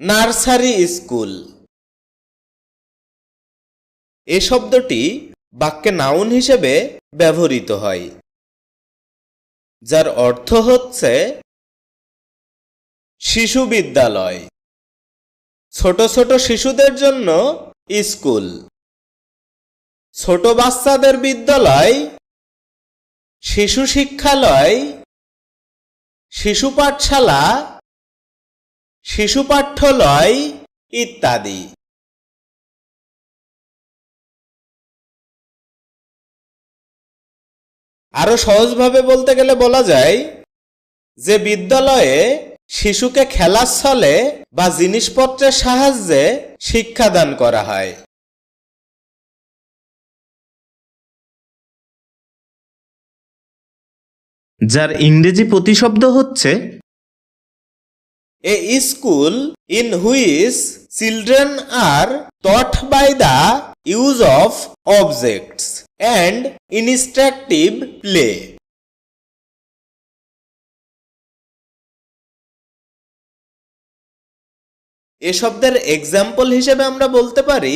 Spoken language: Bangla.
Nursery school. এ শব্দটি বাক্যে নাউন হিসেবে ব্যবহৃত হয়, যার অর্থ হচ্ছে শিশু বিদ্যালয়। ছোট ছোট শিশুদের জন্য স্কুল। ছোট বাচ্চাদের বিদ্যালয়, শিশু শিক্ষালয়, শিশু পাঠশালা শিশু পাঠ্যলয় ইত্যাদি। আরও সহজভাবে বলতে গেলে বলা যায় যে বিদ্যালয়ে শিশুকে খেলার ছলে বা জিনিসপত্রের সাহায্যে শিক্ষাদান করা হয়। যার ইংরেজি প্রতিশব্দ হচ্ছে a school in which children are taught by the use of objects and instructive play এ শব্দের এক্সাম্পল হিসেবে আমরা বলতে পারি